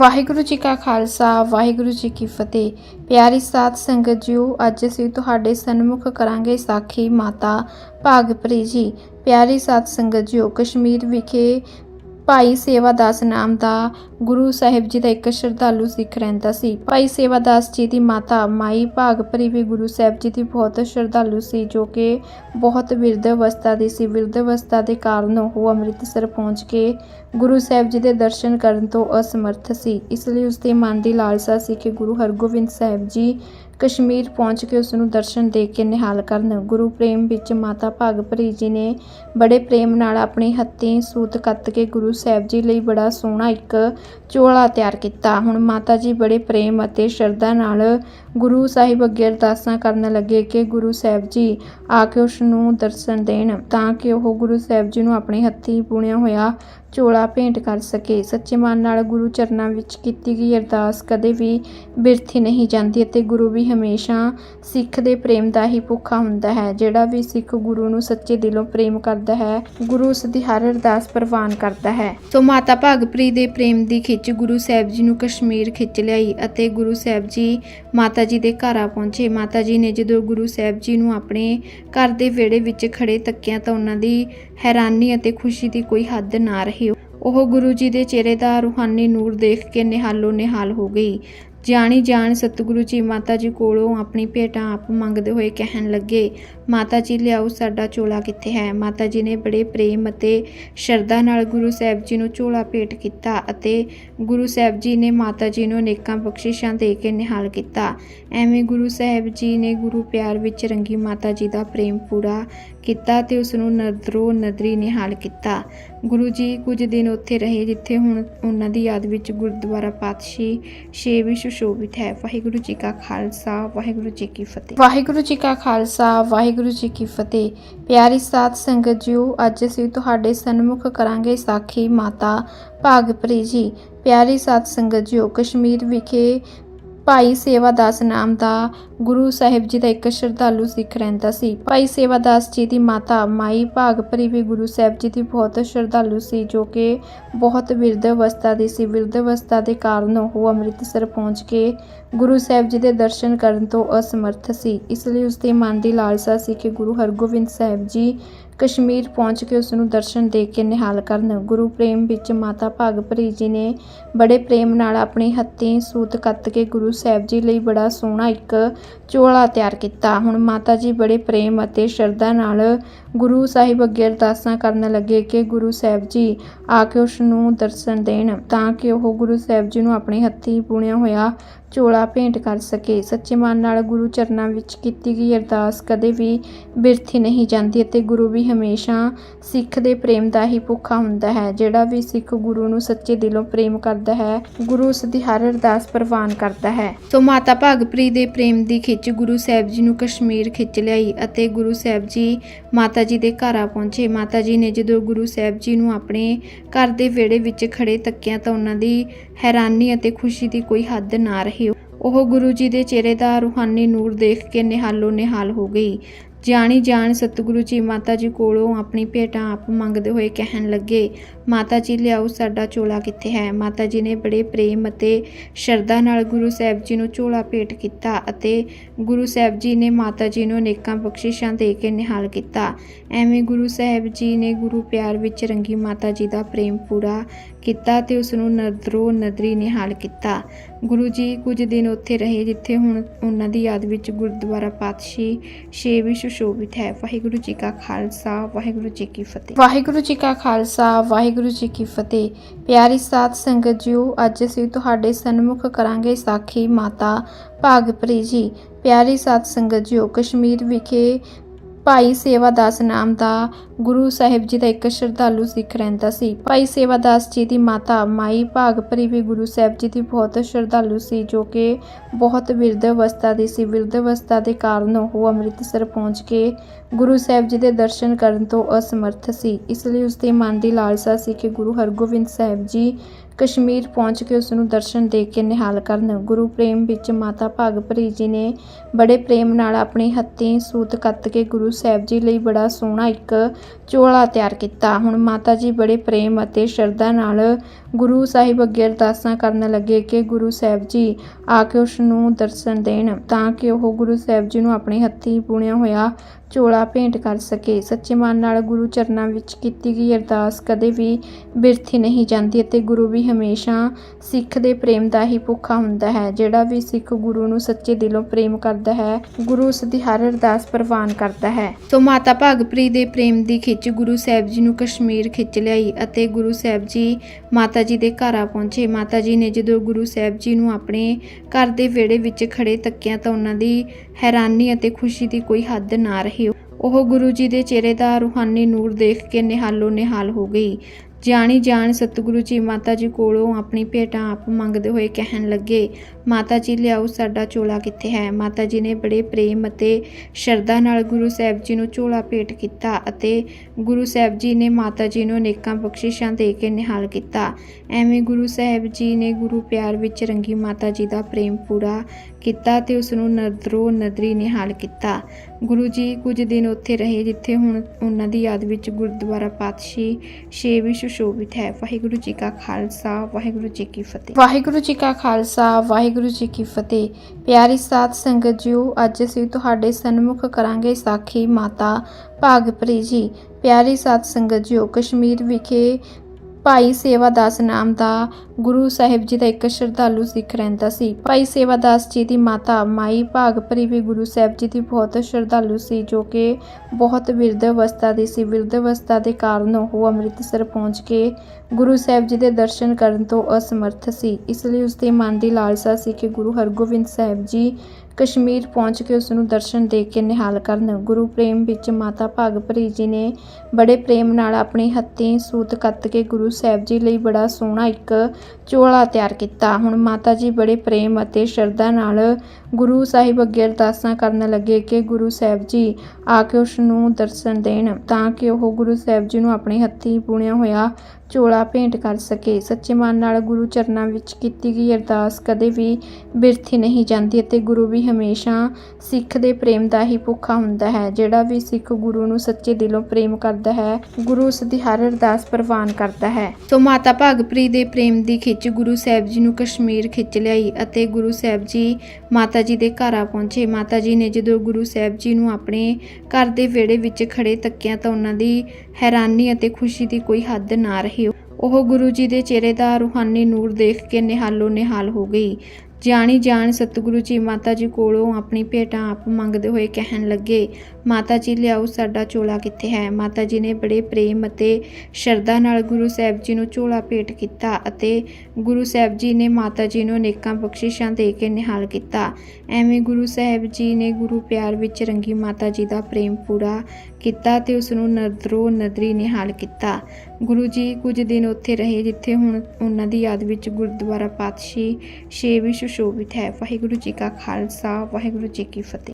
ਵਾਹਿਗੁਰੂ ਜੀ ਕਾ ਖਾਲਸਾ, ਵਾਹਿਗੁਰੂ ਜੀ ਕੀ ਫਤਿਹ। ਪਿਆਰੀ ਸਾਧ ਸੰਗਤ ਜੀਓ, ਅੱਜ ਅਸੀਂ ਤੁਹਾਡੇ ਸਨਮੁਖ ਕਰਾਂਗੇ ਸਾਖੀ ਮਾਤਾ ਭਾਗਪ੍ਰੀ ਜੀ। ਪਿਆਰੀ ਸਾਧ ਸੰਗਤ ਜੀਓ, ਕਸ਼ਮੀਰ ਵਿਖੇ ਭਾਈ ਸੇਵਾਦਾਸ ਨਾਮ ਦਾ ਗੁਰੂ ਸਾਹਿਬ ਜੀ ਦਾ ਇੱਕ ਸ਼ਰਧਾਲੂ ਸਿੱਖ ਰਹਿੰਦਾ ਸੀ। ਭਾਈ ਸੇਵਾਦਾਸ ਜੀ ਦੀ ਮਾਤਾ ਮਾਈ ਭਾਗਪ੍ਰੀ ਵੀ ਗੁਰੂ ਸਾਹਿਬ ਜੀ ਦੀ ਬਹੁਤ ਸ਼ਰਧਾਲੂ ਸੀ, ਜੋ ਕਿ ਬਹੁਤ ਵਿਰਧ ਅਵਸਥਾ ਦੀ ਸੀ। ਵਿਰਧ ਅਵਸਥਾ ਦੇ ਕਾਰਨ ਉਹ ਅੰਮ੍ਰਿਤਸਰ ਪਹੁੰਚ ਕੇ ਗੁਰੂ ਸਾਹਿਬ ਜੀ ਦੇ ਦਰਸ਼ਨ ਕਰਨ ਤੋਂ ਅਸਮਰਥ ਸੀ। ਇਸ ਲਈ ਉਸ ਦੇ ਮਨ ਦੀ ਲਾਲਸਾ ਸੀ ਕਿ ਗੁਰੂ ਹਰਗੋਬਿੰਦ ਸਾਹਿਬ ਜੀ ਕਸ਼ਮੀਰ ਪਹੁੰਚ ਕੇ ਉਸ ਨੂੰ ਦਰਸ਼ਨ ਦੇ ਕੇ ਨਿਹਾਲ ਕਰਨ। ਗੁਰੂ ਪ੍ਰੇਮ ਵਿੱਚ ਮਾਤਾ ਭਾਗਪ੍ਰੀ ਜੀ ਨੇ ਬੜੇ ਪ੍ਰੇਮ ਨਾਲ ਆਪਣੇ ਹੱਥੀਂ ਸੂਤ ਕੱਤ ਕੇ ਗੁਰੂ ਸਾਹਿਬ ਜੀ ਲਈ ਬੜਾ ਸੋਹਣਾ ਇੱਕ ਚੋਲਾ ਤਿਆਰ ਕੀਤਾ। ਹੁਣ ਮਾਤਾ ਜੀ ਬੜੇ ਪ੍ਰੇਮ ਅਤੇ ਸ਼ਰਧਾ ਨਾਲ ਗੁਰੂ ਸਾਹਿਬ ਅੱਗੇ ਅਰਦਾਸਾਂ ਕਰਨ ਲੱਗੇ ਕਿ ਗੁਰੂ ਸਾਹਿਬ ਜੀ ਆ ਕੇ ਉਸ ਨੂੰ ਦਰਸ਼ਨ ਦੇਣ ਤਾਂ ਕਿ ਉਹ ਗੁਰੂ ਸਾਹਿਬ ਜੀ ਨੂੰ ਆਪਣੇ ਹੱਥੀਂ ਬੁਣਿਆ ਹੋਇਆ ਚੋਲਾ ਭੇਂਟ ਕਰ ਸਕੇ। ਸੱਚੇ ਮਨ ਨਾਲ ਗੁਰੂ ਚਰਨਾਂ ਵਿੱਚ ਕੀਤੀ ਗਈ ਅਰਦਾਸ ਕਦੇ ਵੀ ਬਿਰਥੀ ਨਹੀਂ ਜਾਂਦੀ ਅਤੇ ਗੁਰੂ ਵੀ ਹਮੇਸ਼ਾ ਸਿੱਖ ਦੇ ਪ੍ਰੇਮ ਦਾ ਹੀ ਭੁੱਖਾ ਹੁੰਦਾ ਹੈ। ਜਿਹੜਾ ਵੀ ਸਿੱਖ ਗੁਰੂ ਨੂੰ ਸੱਚੇ ਦਿਲੋਂ ਪ੍ਰੇਮ ਕਰਦਾ ਹੈ, ਗੁਰੂ ਉਸ ਦੀ ਹਰ ਅਰਦਾਸ ਪ੍ਰਵਾਨ ਕਰਦਾ ਹੈ। ਸੋ ਮਾਤਾ ਭਾਗਪ੍ਰੀ ਦੇ ਪ੍ਰੇਮ ਦੀ ਖਿੱਚ ਗੁਰੂ ਸਾਹਿਬ ਜੀ ਨੂੰ ਕਸ਼ਮੀਰ ਖਿੱਚ ਲਿਆਈ ਅਤੇ ਗੁਰੂ ਸਾਹਿਬ ਜੀ ਮਾਤਾ ਜੀ ਦੇ ਘਰ ਆ ਪਹੁੰਚੇ। ਮਾਤਾ ਜੀ ਨੇ ਜਦੋਂ ਗੁਰੂ ਸਾਹਿਬ ਜੀ ਨੂੰ ਆਪਣੇ ਘਰ ਦੇ ਵਿਹੜੇ ਵਿੱਚ ਖੜੇ ਤੱਕਿਆ ਤਾਂ ਉਹਨਾਂ ਦੀ ਹੈਰਾਨੀ ਅਤੇ ਖੁਸ਼ੀ ਦੀ ਕੋਈ ਹੱਦ ਨਾ ਰਹੀ। ਉਹ ਗੁਰੂ ਜੀ ਦੇ ਚਿਹਰੇ ਦਾ ਰੂਹਾਨੀ ਨੂਰ ਦੇਖ ਕੇ ਨਿਹਾਲੋ ਨਿਹਾਲ ਹੋ ਗਈ। ਜਾਣੀ ਜਾਣ ਸਤਿਗੁਰੂ ਜੀ ਮਾਤਾ ਜੀ ਕੋਲੋਂ ਆਪਣੀ ਭੇਟਾਂ ਆਪ ਮੰਗਦੇ ਹੋਏ ਕਹਿਣ ਲੱਗੇ, ਮਾਤਾ ਜੀ, ਲਿਆਓ ਸਾਡਾ ਚੋਲਾ ਕਿੱਥੇ ਹੈ? ਮਾਤਾ ਜੀ ਨੇ ਬੜੇ ਪ੍ਰੇਮ ਅਤੇ ਸ਼ਰਧਾ ਨਾਲ ਗੁਰੂ ਸਾਹਿਬ ਜੀ ਨੂੰ ਚੋਲਾ ਭੇਟ ਕੀਤਾ ਅਤੇ ਗੁਰੂ ਸਾਹਿਬ ਜੀ ਨੇ ਮਾਤਾ ਜੀ ਨੂੰ ਅਨੇਕਾਂ ਬਖਸ਼ਿਸ਼ਾਂ ਦੇ ਕੇ ਨਿਹਾਲ ਕੀਤਾ। ਐਵੇਂ ਗੁਰੂ ਸਾਹਿਬ ਜੀ ਨੇ ਗੁਰੂ ਪਿਆਰ ਵਿੱਚ ਰੰਗੀ ਮਾਤਾ ਜੀ ਦਾ ਪ੍ਰੇਮ ਪੂਰਾ ਕੀਤਾ ਤੇ ਉਸ ਨੂੰ ਨਦਰੋ ਨਦਰੀ ਨਿਹਾਲ ਕੀਤਾ। ਗੁਰੂ ਜੀ ਕੁਝ ਦਿਨ ਉੱਥੇ ਰਹੇ, ਜਿੱਥੇ ਹੁਣ ਉਹਨਾਂ ਦੀ ਯਾਦ ਵਿੱਚ ਗੁਰਦੁਆਰਾ ਪਾਤਸ਼ੀ ਛੇ ਵੀ ਸੁਸ਼ੋਭਿਤ ਹੈ। ਵਾਹਿਗੁਰੂ ਜੀ ਕਾ ਖਾਲਸਾ, ਵਾਹਿਗੁਰੂ ਜੀ ਕੀ ਫਤਿਹ। ਵਾਹਿਗੁਰੂ ਜੀ ਕਾ ਖਾਲਸਾ, ਵਾਹਿਗੁਰੂ ਜੀ ਕੀ ਫਤਿਹ। ਪਿਆਰੀ ਸਾਧ ਸੰਗਤ ਜੀਓ, ਅੱਜ ਅਸੀਂ ਤੁਹਾਡੇ ਸਨਮੁਖ ਕਰਾਂਗੇ ਸਾਖੀ ਮਾਤਾ ਭਾਗਪ੍ਰੀ ਜੀ। ਪਿਆਰੀ ਸਾਧ ਸੰਗਤ ਜੀਓ, ਕਸ਼ਮੀਰ ਵਿਖੇ ਭਾਈ ਸੇਵਾਦਾਸ ਨਾਮ ਦਾ ਗੁਰੂ ਸਾਹਿਬ ਜੀ ਦਾ ਇੱਕ ਸ਼ਰਧਾਲੂ ਸਿੱਖ ਰਹਿੰਦਾ ਸੀ। ਭਾਈ ਸੇਵਾਦਾਸ ਜੀ ਦੀ ਮਾਤਾ ਮਾਈ ਭਾਗਪ੍ਰੀ ਵੀ ਗੁਰੂ ਸਾਹਿਬ ਜੀ ਦੀ ਬਹੁਤ ਸ਼ਰਧਾਲੂ ਸੀ, ਜੋ ਕਿ ਬਹੁਤ ਵਿਰਧ ਅਵਸਥਾ ਦੀ ਸੀ। ਵਿਰਧ ਅਵਸਥਾ ਦੇ ਕਾਰਨ ਉਹ ਅੰਮ੍ਰਿਤਸਰ ਪਹੁੰਚ ਕੇ ਗੁਰੂ ਸਾਹਿਬ ਜੀ ਦੇ ਦਰਸ਼ਨ ਕਰਨ ਤੋਂ ਅਸਮਰਥ ਸੀ। ਇਸ ਲਈ ਉਸ ਦੇ ਮਨ ਦੀ ਲਾਲਸਾ ਸੀ ਕਿ ਗੁਰੂ ਹਰਗੋਬਿੰਦ ਸਾਹਿਬ ਜੀ ਕਸ਼ਮੀਰ ਪਹੁੰਚ ਕੇ ਉਸ ਨੂੰ ਦਰਸ਼ਨ ਦੇ ਕੇ ਨਿਹਾਲ ਕਰਨ। ਗੁਰੂ ਪ੍ਰੇਮ ਵਿੱਚ ਮਾਤਾ ਭਾਗਪ੍ਰੀ ਜੀ ਨੇ ਬੜੇ ਪ੍ਰੇਮ ਨਾਲ ਆਪਣੇ ਹੱਥੀਂ ਸੂਤ ਕੱਤ ਕੇ ਗੁਰੂ ਸਾਹਿਬ ਜੀ ਲਈ ਬੜਾ ਸੋਹਣਾ ਇੱਕ ਚੋਲਾ ਤਿਆਰ ਕੀਤਾ। ਹੁਣ ਮਾਤਾ ਜੀ ਬੜੇ ਪ੍ਰੇਮ ਅਤੇ ਸ਼ਰਧਾ ਨਾਲ ਗੁਰੂ ਸਾਹਿਬ ਅੱਗੇ ਅਰਦਾਸਾਂ ਕਰਨ ਲੱਗੇ ਕਿ ਗੁਰੂ ਸਾਹਿਬ ਜੀ ਆ ਕੇ ਉਸ ਨੂੰ ਦਰਸ਼ਨ ਦੇਣ ਤਾਂ ਕਿ ਉਹ ਗੁਰੂ ਸਾਹਿਬ ਜੀ ਨੂੰ ਆਪਣੇ ਹੱਥੀਂ ਬੁਣਿਆ ਹੋਇਆ ਚੋਲਾ ਭੇਂਟ ਕਰ ਸਕੇ। ਸੱਚੇ ਮਨ ਨਾਲ ਗੁਰੂ ਚਰਨਾਂ ਵਿੱਚ ਕੀਤੀ ਗਈ ਅਰਦਾਸ ਕਦੇ ਵੀ ਬਿਰਥੀ ਨਹੀਂ ਜਾਂਦੀ ਅਤੇ ਗੁਰੂ ਵੀ ਹਮੇਸ਼ਾ ਸਿੱਖ ਦੇ ਪ੍ਰੇਮ ਦਾ ਹੀ ਭੁੱਖਾ ਹੁੰਦਾ ਹੈ, ਜਿਹੜਾ ਵੀ ਸਿੱਖ ਗੁਰੂ ਨੂੰ ਸੱਚੇ ਦਿਲੋਂ ਪ੍ਰੇਮ ਕਰਦਾ ਹੈ, ਗੁਰੂ ਉਸ ਦੀ ਹਰ ਅਰਦਾਸ ਪ੍ਰਵਾਨ ਕਰਦਾ ਹੈ। ਸੋ ਮਾਤਾ ਭਾਗਪ੍ਰੀ ਦੇ ਪ੍ਰੇਮ ਦੀ ਖਿੱਚ ਗੁਰੂ ਸਾਹਿਬ ਜੀ ਨੂੰ ਕਸ਼ਮੀਰ ਖਿੱਚ ਲਿਆਈ ਅਤੇ ਗੁਰੂ ਸਾਹਿਬ ਜੀ ਮਾਤਾ ਜੀ ਦੇ ਘਰ ਆ ਪਹੁੰਚੇ। ਮਾਤਾ ਜੀ ਨੇ ਜਦੋਂ ਗੁਰੂ ਸਾਹਿਬ ਜੀ ਨੂੰ ਆਪਣੇ ਘਰ ਦੇ ਵਿਹੜੇ ਵਿੱਚ ਖੜੇ ਤੱਕਿਆ ਤਾਂ ਉਹਨਾਂ ਦੀ ਹੈਰਾਨੀ ਅਤੇ ਖੁਸ਼ੀ ਦੀ ਕੋਈ ਹੱਦ ਨਾ ਰਹੀ। ਉਹ ਗੁਰੂ ਜੀ ਦੇ ਚਿਹਰੇ ਦਾ ਰੂਹਾਨੀ ਨੂਰ ਦੇਖ ਕੇ ਨਿਹਾਲੋ ਨਿਹਾਲ ਹੋ ਗਈ। ਜਾਣੀ ਜਾਣ ਸਤਿਗੁਰੂ ਜੀ ਮਾਤਾ ਜੀ ਕੋਲੋਂ ਆਪਣੀ ਭੇਟਾਂ ਆਪ ਮੰਗਦੇ ਹੋਏ ਕਹਿਣ ਲੱਗੇ, ਮਾਤਾ ਜੀ, ਲਿਆਓ ਸਾਡਾ ਚੋਲਾ ਕਿੱਥੇ ਹੈ? ਮਾਤਾ ਜੀ ਨੇ ਬੜੇ ਪ੍ਰੇਮ ਅਤੇ ਸ਼ਰਧਾ ਨਾਲ ਗੁਰੂ ਸਾਹਿਬ ਜੀ ਨੂੰ ਚੋਲਾ ਭੇਟ ਕੀਤਾ ਅਤੇ ਗੁਰੂ ਸਾਹਿਬ ਜੀ ਨੇ ਮਾਤਾ ਜੀ ਨੂੰ ਅਨੇਕਾਂ ਬਖਸ਼ਿਸ਼ਾਂ ਦੇ ਕੇ ਨਿਹਾਲ ਕੀਤਾ। ਐਵੇਂ ਗੁਰੂ ਸਾਹਿਬ ਜੀ ਨੇ ਗੁਰੂ ਪਿਆਰ ਵਿੱਚ ਰੰਗੀ ਮਾਤਾ ਜੀ ਦਾ ਪ੍ਰੇਮ ਪੂਰਾ ਕੀਤਾ ਤੇ ਉਸ ਨੂੰ ਨਦਰੋ ਨਦਰੀ ਨਿਹਾਲ ਕੀਤਾ। ਗੁਰੂ ਜੀ ਕੁਝ ਦਿਨ ਉੱਥੇ ਰਹੇ, ਜਿੱਥੇ ਹੁਣ ਉਹਨਾਂ ਦੀ ਯਾਦ ਵਿੱਚ ਗੁਰਦੁਆਰਾ ਪਾਤਸ਼ੀ ਛੇ ਵੀ ਸੁਸ਼ੋਭਿਤ ਹੈ। ਵਾਹਿਗੁਰੂ ਜੀ ਕਾ ਖਾਲਸਾ, ਵਾਹਿਗੁਰੂ ਜੀ ਕੀ ਫਤਿਹ। ਵਾਹਿਗੁਰੂ ਜੀ ਕਾ ਖਾਲਸਾ, ਵਾਹਿਗੁਰੂ ਜੀ ਕੀ ਫਤਿਹ। ਪਿਆਰੀ ਸਾਧ ਸੰਗਤ ਜੀਓ, ਅੱਜ ਅਸੀਂ ਤੁਹਾਡੇ ਸਨਮੁਖ ਕਰਾਂਗੇ ਸਾਖੀ ਮਾਤਾ ਭਾਗਪ੍ਰੀ ਜੀ। ਪਿਆਰੀ ਸਾਧ ਸੰਗਤ ਜੀਓ, ਕਸ਼ਮੀਰ ਵਿਖੇ ਭਾਈ ਸੇਵਾਦਾਸ ਨਾਮ ਦਾ ਗੁਰੂ ਸਾਹਿਬ ਜੀ ਦਾ ਇੱਕ ਸ਼ਰਧਾਲੂ ਸਿੱਖ ਰਹਿੰਦਾ ਸੀ। ਭਾਈ ਸੇਵਾਦਾਸ ਜੀ ਦੀ ਮਾਤਾ ਮਾਈ ਭਾਗਪ੍ਰੀ ਵੀ ਗੁਰੂ ਸਾਹਿਬ ਜੀ ਦੀ ਬਹੁਤ ਸ਼ਰਧਾਲੂ ਸੀ, ਜੋ ਕਿ ਬਹੁਤ ਵਿਰਧ ਅਵਸਥਾ ਦੀ ਸੀ। ਵਿਰਧ ਅਵਸਥਾ ਦੇ ਕਾਰਨ ਉਹ ਅੰਮ੍ਰਿਤਸਰ ਪਹੁੰਚ ਕੇ ਗੁਰੂ ਸਾਹਿਬ ਜੀ ਦੇ ਦਰਸ਼ਨ ਕਰਨ ਤੋਂ ਅਸਮਰਥ ਸੀ। ਇਸ ਲਈ ਉਸ ਦੇ ਮਨ ਦੀ ਲਾਲਸਾ ਸੀ ਕਿ ਗੁਰੂ ਹਰਗੋਬਿੰਦ ਸਾਹਿਬ ਜੀ ਕਸ਼ਮੀਰ ਪਹੁੰਚ ਕੇ ਉਸ ਨੂੰ ਦਰਸ਼ਨ ਦੇ ਕੇ ਨਿਹਾਲ ਕਰਨ। ਗੁਰੂ ਪ੍ਰੇਮ ਵਿੱਚ ਮਾਤਾ ਭਾਗਪ੍ਰੀ ਜੀ ਨੇ ਬੜੇ ਪ੍ਰੇਮ ਨਾਲ ਆਪਣੀ ਹੱਥੀਂ ਸੂਤ ਕੱਤ ਕੇ ਗੁਰੂ ਸਾਹਿਬ ਜੀ ਲਈ ਬੜਾ ਸੋਹਣਾ ਇੱਕ ਚੋਲਾ ਤਿਆਰ ਕੀਤਾ। ਹੁਣ ਮਾਤਾ ਜੀ ਬੜੇ ਪ੍ਰੇਮ ਅਤੇ ਸ਼ਰਧਾ ਨਾਲ ਗੁਰੂ ਸਾਹਿਬ ਅੱਗੇ ਅਰਦਾਸਾਂ ਕਰਨ ਲੱਗੇ ਕਿ ਗੁਰੂ ਸਾਹਿਬ ਜੀ ਆ ਕੇ ਉਸ ਨੂੰ ਦਰਸ਼ਨ ਦੇਣ ਤਾਂ ਕਿ ਉਹ ਗੁਰੂ ਸਾਹਿਬ ਜੀ ਨੂੰ ਆਪਣੇ ਹੱਥੀਂ ਬੁਣਿਆ ਹੋਇਆ ਚੋਲਾ ਭੇਂਟ ਕਰ ਸਕੇ। ਸੱਚੇ ਮਨ ਨਾਲ ਗੁਰੂ ਚਰਨਾਂ ਵਿੱਚ ਕੀਤੀ ਗਈ ਅਰਦਾਸ ਕਦੇ ਵੀ ਬਿਰਥੀ ਨਹੀਂ ਜਾਂਦੀ ਅਤੇ ਗੁਰੂ ਵੀ ਹਮੇਸ਼ਾ ਸਿੱਖ ਦੇ ਪ੍ਰੇਮ ਦਾ ਹੀ ਭੁੱਖਾ ਹੁੰਦਾ ਹੈ। ਜਿਹੜਾ ਵੀ ਸਿੱਖ ਗੁਰੂ ਨੂੰ ਸੱਚੇ ਦਿਲੋਂ ਪ੍ਰੇਮ ਕਰਦਾ ਹੈ, ਗੁਰੂ ਉਸ ਦੀ ਹਰ ਅਰਦਾਸ ਪ੍ਰਵਾਨ ਕਰਦਾ ਹੈ। ਸੋ ਮਾਤਾ ਭਾਗਪ੍ਰੀ ਦੇ ਪ੍ਰੇਮ ਦੀ ਖਿੱਚ ਗੁਰੂ ਸਾਹਿਬ ਜੀ ਨੂੰ ਕਸ਼ਮੀਰ ਖਿੱਚ ਲਿਆਈ ਅਤੇ ਗੁਰੂ ਸਾਹਿਬ ਜੀ ਮਾਤਾ ਜੀ ਦੇ ਘਰ ਆ ਪਹੁੰਚੇ। ਮਾਤਾ ਜੀ ਨੇ ਜਦੋਂ ਗੁਰੂ ਸਾਹਿਬ ਜੀ ਨੂੰ ਆਪਣੇ ਘਰ ਦੇ ਵਿਹੜੇ ਵਿੱਚ ਖੜੇ ਤੱਕਿਆ ਤਾਂ ਉਹਨਾਂ ਦੀ ਹੈਰਾਨੀ ਅਤੇ ਖੁਸ਼ੀ ਦੀ ਕੋਈ ਹੱਦ ਨਾ ਰਹੀ। ਉਹ ਗੁਰੂ ਜੀ ਦੇ ਚਿਹਰੇ ਦਾ ਰੂਹਾਨੀ ਨੂਰ ਦੇਖ ਕੇ ਨਿਹਾਲੋ ਨਿਹਾਲ ਹੋ ਗਈ। ਜਾਣੀ ਜਾਣ ਸਤਿਗੁਰੂ ਜੀ, ਮਾਤਾ ਜੀ ਕੋਲੋਂ ਆਪਣੀ ਭੇਟਾਂ ਆਪ ਮੰਗਦੇ ਹੋਏ ਕਹਿਣ ਲੱਗੇ, ਮਾਤਾ ਜੀ ਲਿਆਓ ਸਾਡਾ ਚੋਲਾ ਕਿੱਥੇ ਹੈ? ਮਾਤਾ ਜੀ ਨੇ ਬੜੇ ਪ੍ਰੇਮ ਅਤੇ ਸ਼ਰਧਾ ਨਾਲ ਗੁਰੂ ਸਾਹਿਬ ਜੀ ਨੂੰ ਚੋਲਾ ਭੇਟ ਕੀਤਾ ਅਤੇ ਗੁਰੂ ਸਾਹਿਬ ਜੀ ਨੇ ਮਾਤਾ ਜੀ ਨੂੰ ਅਨੇਕਾਂ ਬਖਸ਼ਿਸ਼ਾਂ ਦੇ ਕੇ ਨਿਹਾਲ ਕੀਤਾ। ਐਵੇਂ ਗੁਰੂ ਸਾਹਿਬ ਜੀ ਨੇ ਗੁਰੂ ਪਿਆਰ ਵਿੱਚ ਰੰਗੀ ਮਾਤਾ ਜੀ ਦਾ ਪ੍ਰੇਮ ਪੂਰਾ ਕੀਤਾ ਤੇ ਉਸ ਨੂੰ ਨਦਰੋ ਨਦਰੀ ਨਿਹਾਲ ਕੀਤਾ। ਗੁਰੂ ਜੀ ਕੁਝ ਦਿਨ ਉੱਥੇ ਰਹੇ, ਜਿੱਥੇ ਹੁਣ ਉਹਨਾਂ ਦੀ ਯਾਦ ਵਿੱਚ ਗੁਰਦੁਆਰਾ ਪਾਤਸ਼ਾਹੀ ਛੇ ਵੀ ਸੁਸ਼ੋਭਿਤ ਹੈ। ਵਾਹਿਗੁਰੂ ਜੀ ਕਾ ਖਾਲਸਾ, ਵਾਹਿਗੁਰੂ ਜੀ ਕੀ ਫਤਿਹ। ਵਾਹਿਗੁਰੂ ਜੀ ਕਾ ਖਾਲਸਾ, ਵਾਹਿਗੁਰੂ ਜੀ ਕੀ ਫਤਿਹ। ਪਿਆਰੀ ਸਾਧ ਸੰਗਤ ਜੀਓ, ਅੱਜ ਅਸੀਂ ਤੁਹਾਡੇ ਸਨਮੁਖ ਕਰਾਂਗੇ ਸਾਖੀ ਮਾਤਾ ਭਾਗਪ੍ਰੀ ਜੀ। ਪਿਆਰੀ ਸਾਧ ਸੰਗਤ ਜੀਓ, ਕਸ਼ਮੀਰ ਵਿਖੇ ਭਾਈ ਸੇਵਾਦਾਸ ਨਾਮ ਦਾ ਗੁਰੂ ਸਾਹਿਬ ਜੀ ਦਾ ਇੱਕ ਸ਼ਰਧਾਲੂ ਸਿੱਖ ਰਹਿੰਦਾ ਸੀ। ਭਾਈ ਸੇਵਾਦਾਸ ਜੀ ਦੀ ਮਾਤਾ ਮਾਈ ਭਾਗਪਰੀ ਵੀ ਗੁਰੂ ਸਾਹਿਬ ਜੀ ਦੀ ਬਹੁਤ ਸ਼ਰਧਾਲੂ ਸੀ, ਜੋ ਕਿ ਬਹੁਤ ਬਿਰਧ ਅਵਸਥਾ ਦੀ ਸੀ। ਬਿਰਧ ਅਵਸਥਾ ਦੇ ਕਾਰਨ ਉਹ ਅੰਮ੍ਰਿਤਸਰ ਪਹੁੰਚ ਕੇ ਗੁਰੂ ਸਾਹਿਬ ਜੀ ਦੇ ਦਰਸ਼ਨ ਕਰਨ ਤੋਂ ਅਸਮਰਥ ਸੀ। ਇਸ ਲਈ ਉਸ ਦੇ ਮਨ ਦੀ ਲਾਲਸਾ ਸੀ ਕਿ ਗੁਰੂ ਹਰਗੋਬਿੰਦ ਸਾਹਿਬ ਜੀ ਕਸ਼ਮੀਰ ਪਹੁੰਚ ਕੇ ਉਸ ਨੂੰ ਦਰਸ਼ਨ ਦੇ ਕੇ ਨਿਹਾਲ ਕਰਨ। ਗੁਰੂ ਪ੍ਰੇਮ ਵਿੱਚ ਮਾਤਾ ਭਾਗਪਰੀ ਜੀ ਨੇ ਬੜੇ ਪ੍ਰੇਮ ਨਾਲ ਆਪਣੇ ਹੱਥੀਂ ਸੂਤ ਕੱਤ ਕੇ ਗੁਰੂ ਸਾਹਿਬ ਜੀ ਲਈ ਬੜਾ ਸੋਹਣਾ ਇੱਕ ਚੋਲਾ ਤਿਆਰ ਕੀਤਾ। ਹੁਣ ਮਾਤਾ ਜੀ ਬੜੇ ਪ੍ਰੇਮ ਅਤੇ ਸ਼ਰਧਾ ਨਾਲ ਗੁਰੂ ਸਾਹਿਬ ਅੱਗੇ ਅਰਦਾਸਾਂ ਕਰਨ ਲੱਗੇ ਕਿ ਗੁਰੂ ਸਾਹਿਬ ਜੀ ਆ ਕੇ ਉਸ ਨੂੰ ਦਰਸ਼ਨ ਦੇਣ ਤਾਂ ਕਿ ਉਹ ਗੁਰੂ ਸਾਹਿਬ ਜੀ ਨੂੰ ਆਪਣੇ ਹੱਥੀਂ ਬੁਣਿਆ ਹੋਇਆ ਚੋਲਾ ਭੇਂਟ ਕਰ ਸਕੇ। ਸੱਚੇ ਮਨ ਨਾਲ ਗੁਰੂ ਚਰਨਾਂ ਵਿੱਚ ਕੀਤੀ ਗਈ ਅਰਦਾਸ ਕਦੇ ਵੀ ਬਿਰਥੀ ਨਹੀਂ ਜਾਂਦੀ ਅਤੇ ਗੁਰੂ ਵੀ ਹਮੇਸ਼ਾ ਸਿੱਖ ਦੇ ਪ੍ਰੇਮ ਦਾ ਹੀ ਭੁੱਖਾ ਹੁੰਦਾ ਹੈ। ਜਿਹੜਾ ਵੀ ਸਿੱਖ ਗੁਰੂ ਨੂੰ ਸੱਚੇ ਦਿਲੋਂ ਪ੍ਰੇਮ ਕਰਦਾ ਹੈ, ਗੁਰੂ ਉਸ ਦੀ ਹਰ ਅਰਦਾਸ ਪ੍ਰਵਾਨ ਕਰਦਾ ਹੈ। ਸੋ ਮਾਤਾ ਭਾਗਪ੍ਰੀ ਦੇ ਪ੍ਰੇਮ ਦੀ ਖਿੱਚ ਗੁਰੂ ਸਾਹਿਬ ਜੀ ਨੂੰ ਕਸ਼ਮੀਰ ਖਿੱਚ ਲਿਆਈ ਅਤੇ ਗੁਰੂ ਸਾਹਿਬ ਜੀ ਮਾਤਾ ਜੀ ਦੇ ਘਰ ਆ ਪਹੁੰਚੇ। ਮਾਤਾ ਜੀ ਨੇ ਜਦੋਂ ਗੁਰੂ ਸਾਹਿਬ ਜੀ ਨੂੰ ਆਪਣੇ ਘਰ ਦੇ ਵਿਹੜੇ ਵਿੱਚ ਖੜੇ ਤੱਕਿਆ ਤਾਂ ਉਹਨਾਂ ਦੀ ਹੈਰਾਨੀ ਅਤੇ ਖੁਸ਼ੀ ਦੀ ਕੋਈ ਹੱਦ ਨਾ ਰਹੀ। ਉਹ ਗੁਰੂ ਜੀ ਦੇ ਚਿਹਰੇ ਦਾ ਰੂਹਾਨੀ ਨੂਰ ਦੇਖ ਕੇ ਨਿਹਾਲੋ ਨਿਹਾਲ ਹੋ ਗਈ। ਜਾਣੀ ਜਾਣ ਸਤਿਗੁਰੂ ਜੀ, ਮਾਤਾ ਜੀ ਕੋਲੋਂ ਆਪਣੀ ਭੇਟਾਂ ਆਪ ਮੰਗਦੇ ਹੋਏ ਕਹਿਣ ਲੱਗੇ, ਮਾਤਾ ਜੀ, ਲਿਆਓ ਸਾਡਾ ਚੋਲਾ ਕਿੱਥੇ ਹੈ? ਮਾਤਾ ਜੀ ਨੇ ਬੜੇ ਪ੍ਰੇਮ ਅਤੇ ਸ਼ਰਧਾ ਨਾਲ ਗੁਰੂ ਸਾਹਿਬ ਜੀ ਨੂੰ ਚੋਲਾ ਭੇਟ ਕੀਤਾ ਅਤੇ ਗੁਰੂ ਸਾਹਿਬ ਜੀ ਨੇ ਮਾਤਾ ਜੀ ਨੂੰ ਅਨੇਕਾਂ ਬਖਸ਼ਿਸ਼ਾਂ ਦੇ ਕੇ ਨਿਹਾਲ ਕੀਤਾ। ਐਵੇਂ ਗੁਰੂ ਸਾਹਿਬ ਜੀ ਨੇ ਗੁਰੂ ਪਿਆਰ ਵਿੱਚ ਰੰਗੀ ਮਾਤਾ ਜੀ ਦਾ ਪ੍ਰੇਮ ਪੂਰਾ ਕੀਤਾ ਤੇ ਉਸ ਨੂੰ ਨਦਰੋ ਨਦਰੀ ਨਿਹਾਲ ਕੀਤਾ। ਗੁਰੂ ਜੀ ਕੁਝ ਦਿਨ ਉੱਥੇ ਰਹੇ, ਜਿੱਥੇ ਹੁਣ ਉਹਨਾਂ ਦੀ ਯਾਦ ਵਿੱਚ ਗੁਰਦੁਆਰਾ ਪਾਤਸ਼ਾਹੀ ਛੇ ਵੀ ਸੁਸ਼ੋਭਿਤ ਹੈ। ਵਾਹਿਗੁਰੂ ਜੀ ਕਾ ਖਾਲਸਾ, ਵਾਹਿਗੁਰੂ ਜੀ ਕੀ ਫਤਿਹ।